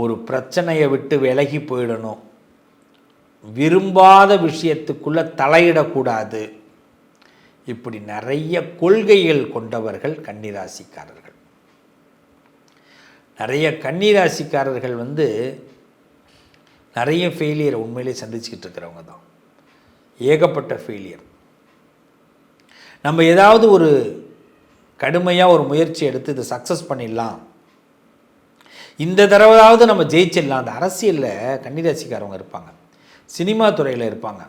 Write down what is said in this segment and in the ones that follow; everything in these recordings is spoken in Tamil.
ஒரு பிரச்சனையை விட்டு விலகி போயிடணும். விரும்பாத விஷயத்துக்குள்ளே தலையிடக்கூடாது. இப்படி நிறைய கொள்கைகள் கொண்டவர்கள் கன்னிராசிக்காரர்கள். நிறைய கன்னிராசிக்காரர்கள் வந்து நிறைய ஃபெயிலியர் உண்மையிலே சந்திச்சுக்கிட்டு இருக்கிறவங்க தான். ஏகப்பட்ட ஃபெயிலியர் நம்ம ஏதாவது ஒரு கடுமையாக ஒரு முயற்சி எடுத்து இதை சக்ஸஸ் பண்ணிடலாம். இந்த தடவையாவது நம்ம ஜெயிச்சிடலாம். அந்த அரசியலில் கன்னிராசிக்காரவங்க இருப்பாங்க. சினிமா துறையில் இருப்பாங்க.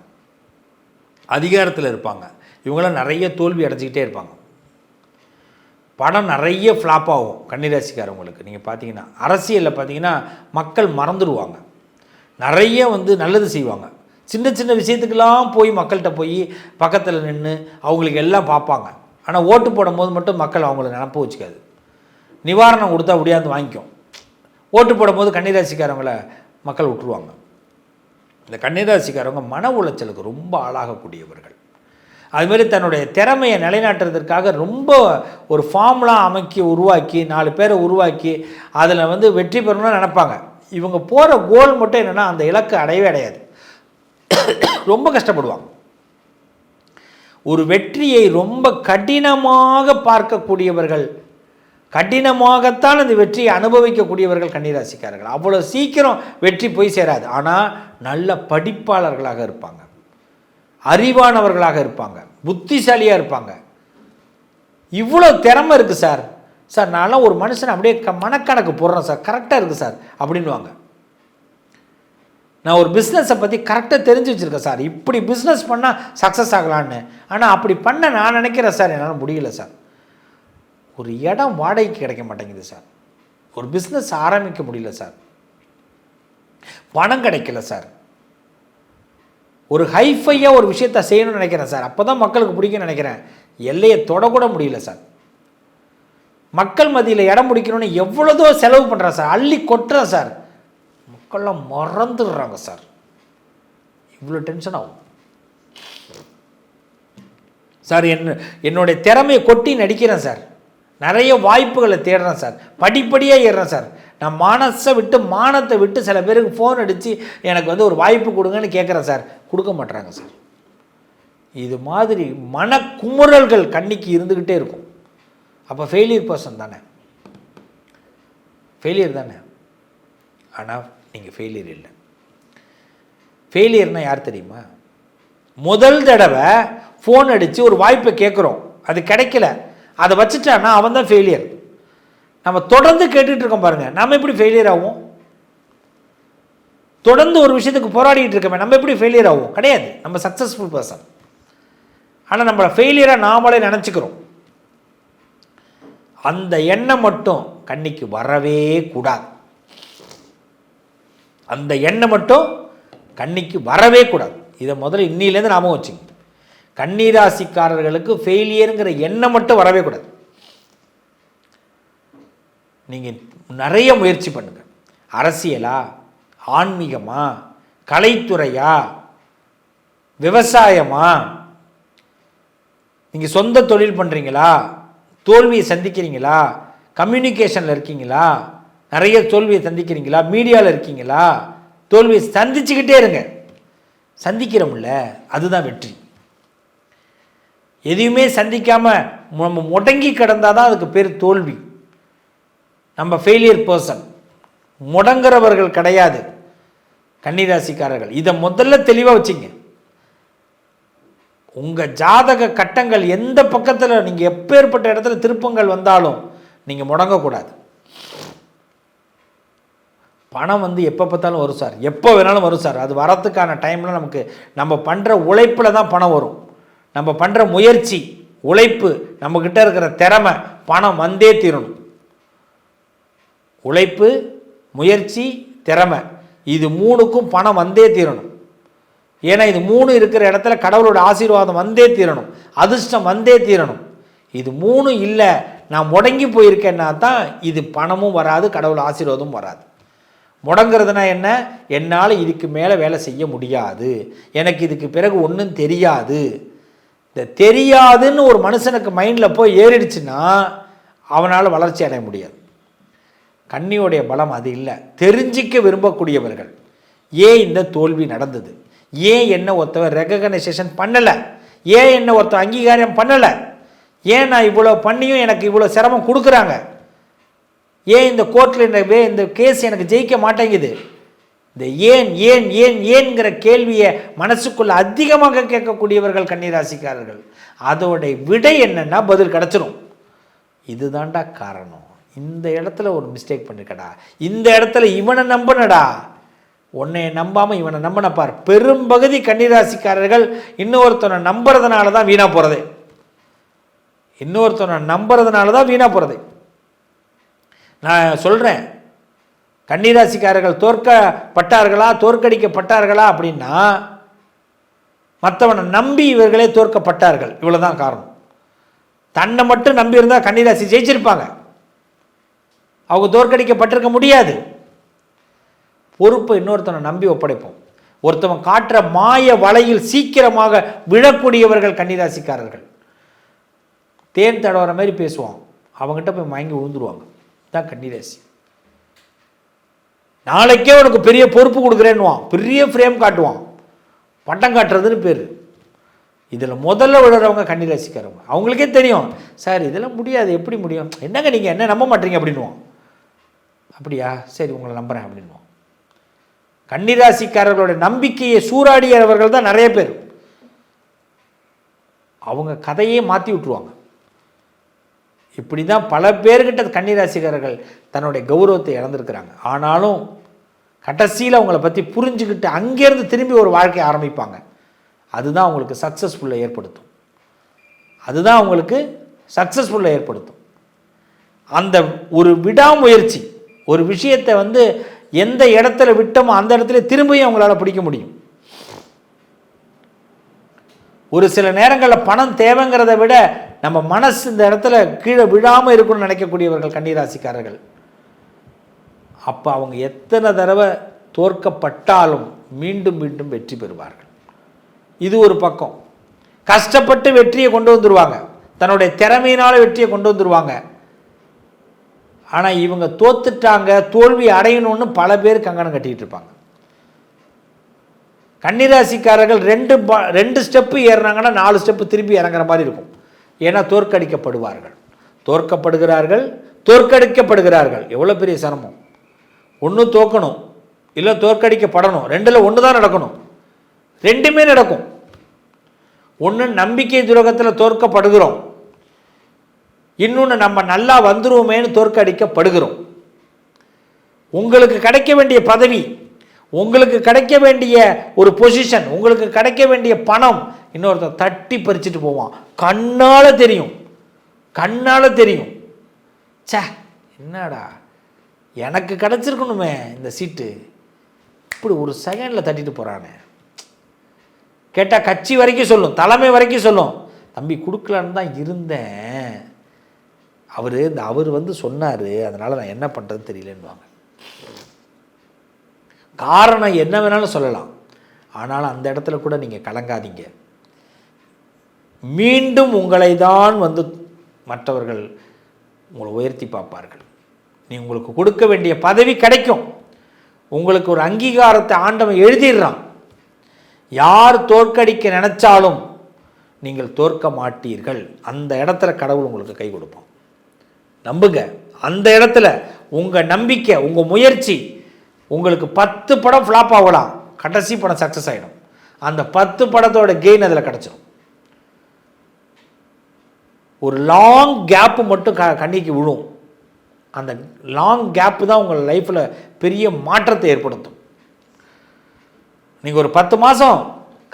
அதிகாரத்தில் இருப்பாங்க. இவங்களாம் நிறைய தோல்வி அடைஞ்சிக்கிட்டே இருப்பாங்க. படம் நிறைய ஃப்ளாப் ஆகும் கன்னிராசிக்காரவங்களுக்கு. நீங்கள் பார்த்தீங்கன்னா அரசியலில் பார்த்தீங்கன்னா மக்கள் மறந்துடுவாங்க நிறைய வந்து நல்லது செய்வாங்க. சின்ன சின்ன விஷயத்துக்கெல்லாம் போய் மக்கள்கிட்ட போய் பக்கத்தில் நின்று அவங்களுக்கு எல்லாம் பார்ப்பாங்க. ஆனால் ஓட்டு போடும்போது மட்டும் மக்கள் அவங்கள நினப்பு வச்சுக்காது. நிவாரணம் கொடுத்தா முடியாது வாங்கிக்கும். ஓட்டு போடும்போது கன்னிராசிக்காரவங்கள மக்கள் விட்டுருவாங்க. இந்த கன்னிராசிக்காரவங்க மன உளைச்சலுக்கு ரொம்ப ஆளாகக்கூடியவர்கள். அதுமாரி தன்னுடைய திறமையை நிலைநாட்டுறதுக்காக ரொம்ப ஒரு ஃபார்ம்லாம் அமைக்கி உருவாக்கி நாலு பேரை உருவாக்கி அதில் வந்து வெற்றி பெறணும்னு நினைப்பாங்க. இவங்க போகிற கோல் மட்டும் என்னென்னா அந்த இலக்கு அடையவே அடையாது. ரொம்ப கஷ்டப்படுவாங்க. ஒரு வெற்றியை ரொம்ப கடினமாக பார்க்கக்கூடியவர்கள் கடினமாகத்தான் அந்த வெற்றியை அனுபவிக்கக்கூடியவர்கள் கன்னிராசிக்காரர்கள். அவ்வளோ சீக்கிரம் வெற்றி போய் சேராது. ஆனால் நல்ல படிப்பாளர்களாக இருப்பாங்க. அறிவானவர்களாக இருப்பாங்க. புத்திசாலியாக இருப்பாங்க. இவ்வளோ திறமை இருக்குது சார். சார் நான்லாம் ஒரு மனுஷன் அப்படியே க மனக்கணக்கு போடுறேன் சார். கரெக்டாக இருக்குது சார் அப்படின்வாங்க நான் ஒரு பிஸ்னஸை பற்றி கரெக்டாக தெரிஞ்சு வச்சுருக்கேன் சார். இப்படி பிஸ்னஸ் பண்ணால் சக்ஸஸ் ஆகலான்னு. ஆனால் அப்படி பண்ண நான் நினைக்கிறேன் சார். என்னால் முடியல சார். ஒரு இடம் வாடகைக்கு கிடைக்க மாட்டேங்குது சார். ஒரு பிஸ்னஸ் ஆரம்பிக்க முடியல சார். பணம் கிடைக்கல சார். ஒரு ஹைஃபையாக ஒரு விஷயத்த செய்யணும்னு நினைக்கிறேன் சார். அப்போ தான் மக்களுக்கு பிடிக்கும்னு நினைக்கிறேன். எல்லையை தொடக்கூட முடியல சார். மக்கள் மத்தியில் இடம் பிடிக்கணும்னு எவ்வளோதோ செலவு பண்ணுறேன் சார். அள்ளி கொட்டுறேன் சார். மக்கள்லாம் மறந்துடுறாங்க சார். இவ்வளோ டென்ஷன் ஆகும். சார் என்ன என்னுடைய திறமையை கொட்டி நடிக்கிறேன் சார். நிறைய வாய்ப்புகளை தேடுறேன் சார். படிப்படியாக ஏறுறேன் சார். நான் மானசை விட்டு மானத்தை விட்டு சில பேருக்கு ஃபோன் அடித்து எனக்கு வந்து ஒரு வாய்ப்பு கொடுங்கன்னு கேட்குறேன் சார். கொடுக்க மாட்றாங்க சார். இது மாதிரி மனக்குமுறல்கள் கண்ணிக்கு இருந்துக்கிட்டே இருக்கும். அப்போ ஃபெயிலியர் பர்சன் தானே. ஃபெயிலியர் தானே. ஆனால் நீங்கள் ஃபெயிலியர் இல்லை. ஃபெயிலியர்னால் யார் தெரியுமா? முதல் தடவை ஃபோன் அடித்து ஒரு வாய்ப்பை கேட்குறோம். அது கிடைக்கல. அதை வச்சுட்டான்னா அவன் தான் ஃபெயிலியர் நம்ம தொடர்ந்து கேட்டுட்டு இருக்கோம் பாருங்கள் நம்ம எப்படி ஃபெயிலியர் ஆகும் தொடர்ந்து ஒரு விஷயத்துக்கு போராடிட்டு இருக்கோமே நம்ம எப்படி ஃபெயிலியர் ஆகும் கிடையாது. நம்ம சக்ஸஸ்ஃபுல் பர்சன் ஆனால் நம்மளை ஃபெயிலியராக நாமளே நினச்சிக்கிறோம். அந்த எண்ணம் மட்டும் கண்ணிக்கு வரவே கூடாது. அந்த எண்ணம் மட்டும் கண்ணிக்கு வரவே கூடாது. இதை முதல்ல இன்னிலேருந்து நாமும் வச்சுங்க கன்னிராசிக்காரர்களுக்கு ஃபெயிலியருங்கிற எண்ணம் மட்டும் வரவே கூடாது. நீங்கள் நிறைய முயற்சி பண்ணுங்கள் அரசியலா? ஆன்மீகமா? கலைத்துறையா? விவசாயமா? நீங்கள் சொந்த தொழில் பண்ணுறீங்களா தோல்வியை சந்திக்கிறீங்களா? கம்யூனிகேஷனில் இருக்கீங்களா? நிறைய தோல்வியை சந்திக்கிறீங்களா? மீடியாவில் இருக்கீங்களா? தோல்வியை சந்திச்சுக்கிட்டே இருங்க. சந்திக்கிறோம்ல அதுதான் வெற்றி. எதையுமே சந்திக்காமல் நம்ம முடங்கி கிடந்தால் தான் அதுக்கு பேர் தோல்வி. நம்ம ஃபெயிலியர் பர்சன் முடங்குறவர்கள் கிடையாது. கன்னிராசிக்காரர்கள். இதை முதல்ல தெளிவாக வச்சுங்க. உங்கள் ஜாதக கட்டங்கள் எந்த பக்கத்தில் நீங்கள் எப்பேற்பட்ட இடத்துல திருப்பங்கள் வந்தாலும் நீங்கள் முடங்கக்கூடாது. பணம் வந்து எப்போ பார்த்தாலும் வரும் சார். எப்போ வேணாலும் வரும் சார். அது வரத்துக்கான டைமில் நமக்கு நம்ம பண்ணுற உழைப்பில் தான் பணம் வரும். நம்ம பண்ணுற முயற்சி உழைப்பு நம்மக்கிட்ட இருக்கிற திறமை பணம் வந்தே தீரணும். உழைப்பு முயற்சி திறமை இது மூணுக்கும் பணம் வந்தே தீரணும். ஏன்னா இது மூணு இருக்கிற இடத்துல கடவுளோட ஆசீர்வாதம் வந்தே தீரணும். அதிர்ஷ்டம் வந்தே தீரணும். இது மூணு இல்லை நான் முடங்கி போயிருக்கேன்னா தான் இது பணமும் வராது கடவுள் ஆசீர்வாதமும் வராது. முடங்கிறதுனா என்ன? என்னால் இதுக்கு மேலே வேலை செய்ய முடியாது. எனக்கு இதுக்கு பிறகு ஒன்றும் தெரியாது. இந்த தெரியாதுன்னு ஒரு மனுஷனுக்கு மைண்டில் போய் ஏறிடுச்சுன்னா அவனால் வளர்ச்சி அடைய முடியாது. கண்ணியோடைய பலம் அது இல்லை. தெரிஞ்சிக்க விரும்பக்கூடியவர்கள். ஏன் இந்த தோல்வி நடந்தது? ஏன் என்ன ஒருத்தவன் ரெகனைசேஷன் பண்ணலை? ஏன் என்ன ஒருத்தன் அங்கீகாரம் பண்ணலை? ஏன் நான் இவ்வளோ பண்ணியும் எனக்கு இவ்வளோ சிரமம் கொடுக்குறாங்க? ஏன் இந்த கோர்ட்டில் இந்த இந்த கேஸ் எனக்கு ஜெயிக்க மாட்டேங்குது? இந்த ஏன் ஏன் ஏன் ஏன்கிற கேள்வியை மனசுக்குள்ள அதிகமாக கேட்கக்கூடியவர்கள் கன்னிராசிக்காரர்கள். அதோடைய விடை என்னன்னா பதில் கிடச்சிரும். இதுதான்டா காரணம். இந்த இடத்துல ஒரு மிஸ்டேக் பண்ணிருக்கடா. இந்த இடத்துல இவனை நம்பினடா. உன்னை நம்பாமல் இவனை நம்பின பார் பெரும்பகுதி கன்னிராசிக்காரர்கள் இன்னொருத்தனை நம்புறதுனால தான் வீணாக போகிறது இன்னொருத்தனை நம்புறதுனால தான் வீணாக போகிறது நான் சொல்கிறேன் கன்னிராசிக்காரர்கள் தோற்கப்பட்டார்களா தோற்கடிக்கப்பட்டார்களா அப்படின்னா மற்றவனை நம்பி இவர்களே தோற்கப்பட்டார்கள். இவ்வளோதான் காரணம். தன்னை மட்டும் நம்பி இருந்தால் கன்னிராசி ஜெயிச்சிருப்பாங்க. அவங்க தோற்கடிக்கப்பட்டிருக்க முடியாது. பொறுப்பை இன்னொருத்தனை நம்பி ஒப்படைப்போம். ஒருத்தவன் காட்டுற மாய வலையில் சீக்கிரமாக விழக்கூடியவர்கள் கன்னிராசிக்காரர்கள். தேன் தடவர மாதிரி பேசுவான். அவங்ககிட்ட போய் மயங்கி விழுந்துருவாங்க. தான் கன்னிராசி. நாளைக்கே உனக்கு பெரிய பொறுப்பு கொடுக்குறேன்னுவான். பெரிய ஃப்ரேம் காட்டுவான். பட்டம் காட்டுறதுன்னு பேர். இதில் முதல்ல விழுறவங்க கன்னிராசிக்காரவங்க அவங்களுக்கே தெரியும். சார் இதெல்லாம் முடியாது. எப்படி முடியும்? என்னங்க நீங்கள் என்ன நம்ப மாட்டீங்க அப்படின்வான் அப்படியா? சரி உங்களை நம்புகிறேன் அப்படின்வான் கன்னிராசிக்காரர்களுடைய நம்பிக்கையை சூறாடியவர்கள் தான் நிறைய பேர். அவங்க கதையே மாற்றி விட்டுருவாங்க. இப்படி தான் பல பேர்கிட்ட கன்னிராசிக்காரர்கள் தன்னுடைய கௌரவத்தை இழந்திருக்கிறாங்க. ஆனாலும் கடைசியில் அவங்கள பற்றி புரிஞ்சுக்கிட்டு அங்கேருந்து திரும்பி ஒரு வாழ்க்கையை ஆரம்பிப்பாங்க. அதுதான் அவங்களுக்கு சக்ஸஸ்ஃபுல்லை ஏற்படுத்தும். அதுதான் அவங்களுக்கு சக்ஸஸ்ஃபுல்லை ஏற்படுத்தும். அந்த ஒரு விடாமுயற்சி ஒரு விஷயத்தை வந்து எந்த இடத்துல விட்டோமோ அந்த இடத்துல திரும்பியும் அவங்களால பிடிக்க முடியும். ஒரு சில நேரங்களில் பணம் தேவைங்கிறத விட நம்ம மனசு இந்த இடத்துல கீழே விழாமல் இருக்குன்னு நினைக்கக்கூடியவர்கள் கன்னிராசிக்காரர்கள். அப்போ அவங்க எத்தனை தடவை தோற்கப்பட்டாலும் மீண்டும் மீண்டும் வெற்றி பெறுவார்கள். இது ஒரு பக்கம். கஷ்டப்பட்டு வெற்றியை கொண்டு வந்துடுவாங்க தன்னுடைய திறமையினால் வெற்றியை கொண்டு வந்துடுவாங்க ஆனால் இவங்க தோத்துட்டாங்க தோல்வி அடையணும்னு பல பேர் கங்கணம் கட்டிக்கிட்டு இருப்பாங்க. கன்னிராசிக்காரர்கள் ரெண்டு ரெண்டு ஸ்டெப்பு ஏறினாங்கன்னா நாலு ஸ்டெப்பு திருப்பி இறங்குற மாதிரி இருக்கும். ஏன்னா தோற்கடிக்கப்படுவார்கள். தோற்கப்படுகிறார்கள் தோற்கடிக்கப்படுகிறார்கள். எவ்வளோ பெரிய சிரமம். ஒன்று தோக்கணும் இல்லை தோற்கடிக்கப்படணும். ரெண்டில் ஒன்று தான் நடக்கணும். ரெண்டுமே நடக்கும். ஒன்று நம்பிக்கை துரோகத்தில் தோற்கப்படுகிறோம். இன்னொன்று நம்ம நல்லா வந்துருவோமேனு தோற்கடிக்கப்படுகிறோம். உங்களுக்கு கிடைக்க வேண்டிய பதவி உங்களுக்கு கிடைக்க வேண்டிய ஒரு பொசிஷன் உங்களுக்கு கிடைக்க வேண்டிய பணம் இன்னொருத்தர் தட்டி பறிச்சுட்டு போவான். கண்ணால் தெரியும். கண்ணால் தெரியும். சே என்னடா? எனக்கு கிடச்சிருக்கணுமே இந்த சீட்டு. இப்படி ஒரு செகண்டில் தட்டிட்டு போகிறானே கேட்டால் கட்சி வரைக்கும் சொல்லும் தலைமை வரைக்கும் சொல்லும். தம்பி கொடுக்கலான்னு தான் இருந்தேன். அவர் இந்த அவர் வந்து சொன்னார் அதனால் நான் என்ன பண்ணுறதுன்னு தெரியலன்னுவாங்க. காரணம் என்ன வேணாலும் சொல்லலாம். ஆனால் அந்த இடத்துல கூட நீங்கள் கலங்காதீங்க. மீண்டும் உங்களை தான் வந்து மற்றவர்கள் உங்களை உயர்த்தி பார்ப்பார்கள். நீ உங்களுக்கு கொடுக்க வேண்டிய பதவி கிடைக்கும். உங்களுக்கு ஒரு அங்கீகாரத்தை ஆண்டவன் எழுதிடுறான். யார் தோற்கடிக்க நினச்சாலும் நீங்கள் தோற்க மாட்டீர்கள். அந்த இடத்துல கடவுள் உங்களுக்கு கை கொடுப்போம் நம்புங்க. அந்த இடத்துல உங்கள் நம்பிக்கை உங்கள் முயற்சி உங்களுக்கு பத்து படம் ஃப்ளாப் ஆகலாம். கடைசி படம் சக்ஸஸ் ஆகிடும் அந்த பத்து படத்தோட கெயின் அதில் கிடச்சிடும் ஒரு லாங் கேப்பு மட்டும் க கண்ணிக்கு விழும். அந்த லாங் கேப்பு தான் உங்கள் லைஃப்பில் பெரிய மாற்றத்தை ஏற்படுத்தும். நீங்கள் ஒரு பத்து மாதம்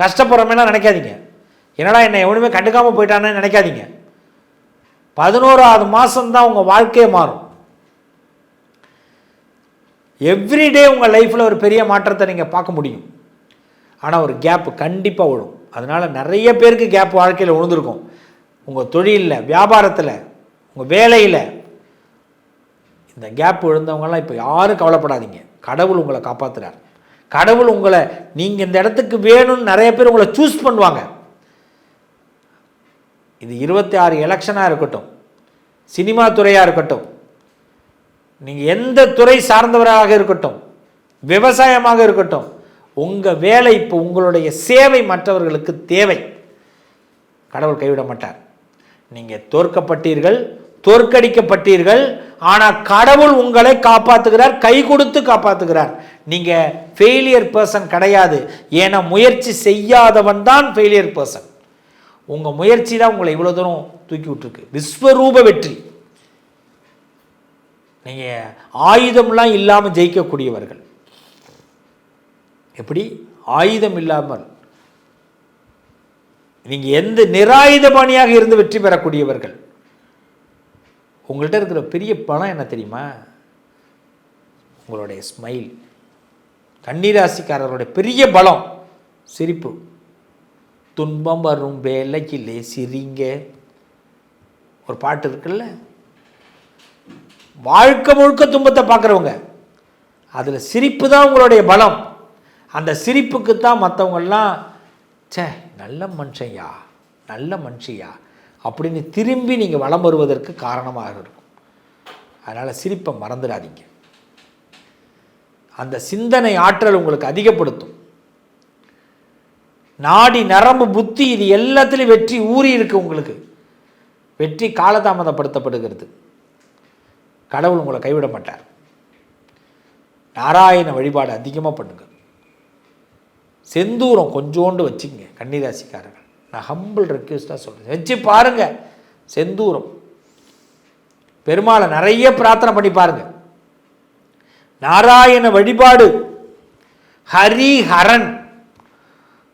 கஷ்டப்படுறமேலாம் நினைக்காதீங்க. என்னடா என்னை எவனுமே கண்டுக்காமல் போயிட்டானே நினைக்காதீங்க. பதினோராவது மாதம்தான் உங்கள் வாழ்க்கையே மாறும். எவ்ரிடே உங்கள் லைஃப்பில் ஒரு பெரிய மாற்றத்தை நீங்கள் பார்க்க முடியும். ஆனால் ஒரு கேப்பு கண்டிப்பாக விழும். அதனால் நிறைய பேருக்கு கேப் வாழ்க்கையில் விழுந்திருக்கும் உங்கள் தொழிலில் வியாபாரத்தில் உங்கள் வேலையில் இந்த கேப் விழுந்தவங்கலாம் இப்போ யாரும் கவலைப்படாதீங்க. கடவுள் உங்களை காப்பாற்றுறார் கடவுள் உங்களை நீங்கள் இந்த இடத்துக்கு வேணும்னு நிறைய பேர் உங்களை சூஸ் பண்ணுவாங்க. இது இருபத்தி ஆறு எலெக்ஷனாக இருக்கட்டும். சினிமா துறையாக இருக்கட்டும். நீங்கள் எந்த துறை சார்ந்தவராக இருக்கட்டும் விவசாயமாக இருக்கட்டும் உங்கள் வேலை இப்போ உங்களுடைய சேவை மற்றவர்களுக்கு தேவை. கடவுள் கைவிட மாட்டார். நீங்கள் தோற்கப்பட்டீர்கள் தோற்கடிக்கப்பட்டீர்கள் ஆனால் கடவுள் உங்களை காப்பாற்றுகிறார் கை கொடுத்து காப்பாற்றுகிறார் நீங்கள் ஃபெயிலியர் பர்சன் கிடையாது. ஏன்னா முயற்சி செய்யாதவன் தான் ஃபெயிலியர் பர்சன் உங்கள் முயற்சி தான் உங்களை இவ்வளோ தூரம் தூக்கி விட்டுருக்கு. விஸ்வரூப வெற்றி. நீங்கள் ஆயுதம்லாம் இல்லாமல் ஜெயிக்கக்கூடியவர்கள். எப்படி? ஆயுதம் இல்லாமல். நீங்கள் எந்த நிராயுதபாணியாக இருந்து வெற்றி பெறக்கூடியவர்கள்? உங்கள்கிட்ட இருக்கிற பெரிய பணம் என்ன தெரியுமா? உங்களுடைய ஸ்மைல் கன்னிராசிக்காரர்களுடைய பெரிய பலம் சிரிப்பு. துன்பம் வரும் வேலைக்கிலே சிரிங்க. ஒரு பாட்டு இருக்குல்ல? வாழ்க்கை முழுக்க துன்பத்தை பார்க்குறவங்க. அதில் சிரிப்பு தான் உங்களுடைய பலம். அந்த சிரிப்புக்கு தான் மற்றவங்கள்லாம் ச்சே நல்ல மனுஷன்யா நல்ல மனுஷியா? அப்படின்னு திரும்பி நீங்கள் வலம் வருவதற்கு காரணமாக இருக்கும். அதனால் சிரிப்பை மறந்துடாதீங்க. அந்த சிந்தனை ஆற்றல் உங்களுக்கு அதிகப்படுத்தும். நாடி நரம்பு புத்தி இது எல்லாத்துலேயும் வெற்றி ஊறி இருக்குது உங்களுக்கு. வெற்றி காலதாமதப்படுத்தப்படுகிறது. கடவுள் உங்களை கைவிட மாட்டார். நாராயண வழிபாடு அதிகமாக பண்ணுங்க. செந்தூரம் கொஞ்சோண்டு வச்சுக்கங்க கன்னிராசிக்காரர்கள். நான் ஹம்பிள் ரெக்வெஸ்ட்டாக சொல்கிறேன் வச்சு பாருங்க செந்தூரம். பெருமாளை நிறைய பிரார்த்தனை பண்ணி பாருங்க. நாராயண வழிபாடு ஹரி ஹரன்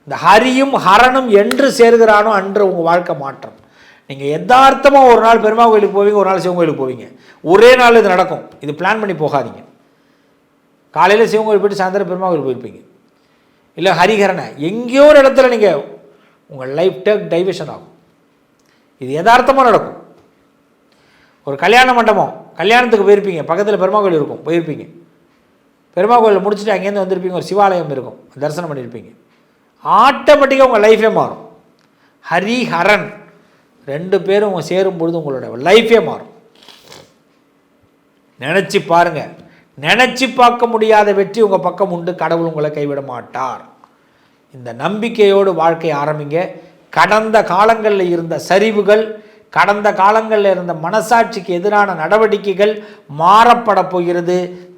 இந்த ஹரியும் ஹரனும் என்று சேர்கிறானோ அன்று உங்கள் வாழ்க்கை மாற்றம். நீங்கள் எதார்த்தமாக ஒரு நாள் பெருமா கோயிலுக்கு போவீங்க ஒரு நாள் சிவன் கோயிலுக்கு போவீங்க. ஒரே நாள் இது நடக்கும். இது பிளான் பண்ணி போகாதீங்க. காலையில் சிவன் கோயில் போயிட்டு சாயந்தரம் பெருமா கோயில் போயிருப்பீங்க. இல்லை ஹரிகரனை எங்கேயோ ஒரு இடத்துல நீங்கள் உங்கள் லைஃப் டேக் டைவர்ஷன் ஆகும். இது யதார்த்தமாக நடக்கும். ஒரு கல்யாண மண்டபம் கல்யாணத்துக்கு போயிருப்பீங்க. பக்கத்தில் பெருமா கோயில் இருக்கும் போயிருப்பீங்க. பெருமா கோயிலில் முடிச்சுட்டு அங்கேருந்து வந்திருப்பீங்க ஒரு சிவாலயம் இருக்கும் தரிசனம் பண்ணியிருப்பீங்க. ஆட்டோமேட்டிக்காக உங்கள் லைஃபே மாறும். ஹரிஹரன். ரெண்டு பேரும் சேரும் பொழுது உங்களோட லைஃபே மாறும். நினச்சி பாருங்க. நினச்சி பார்க்க முடியாத வெற்றி உங்கள் பக்கம் உண்டு. கடவுள் உங்களை கைவிட மாட்டார். இந்த நம்பிக்கையோடு வாழ்க்கை ஆரம்பிங்க. கடந்த காலங்களில் இருந்த சரிவுகள் கடந்த காலங்களில் இருந்த மனசாட்சிக்கு எதிரான நடவடிக்கைகள் மாறப்பட போகிறது.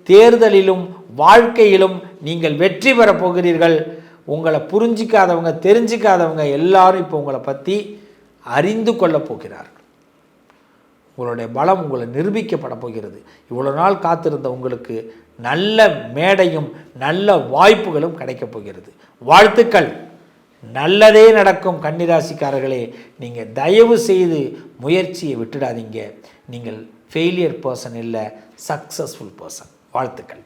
தேர்தலிலும் வாழ்க்கையிலும் நீங்கள் வெற்றி பெறப் போகிறீர்கள். உங்களை புரிஞ்சிக்காதவங்க தெரிஞ்சிக்காதவங்க எல்லாரும் இப்போ உங்களை பற்றி அறிந்து கொள்ளப் போகிறார்கள் உங்களுடைய பலம் உங்களை நிரூபிக்கப்பட போகிறது. இவ்வளோ நாள் காத்திருந்த உங்களுக்கு நல்ல மேடையும் நல்ல வாய்ப்புகளும் கிடைக்கப் போகிறது. வாழ்த்துக்கள். நல்லதே நடக்கும் கன்னிராசிக்காரர்களே. நீங்கள் தயவு செய்து முயற்சியை விட்டுடாதீங்க. நீங்கள் ஃபெயிலியர் பர்சன் இல்லை சக்ஸஸ்ஃபுல் பர்சன் வாழ்த்துக்கள்.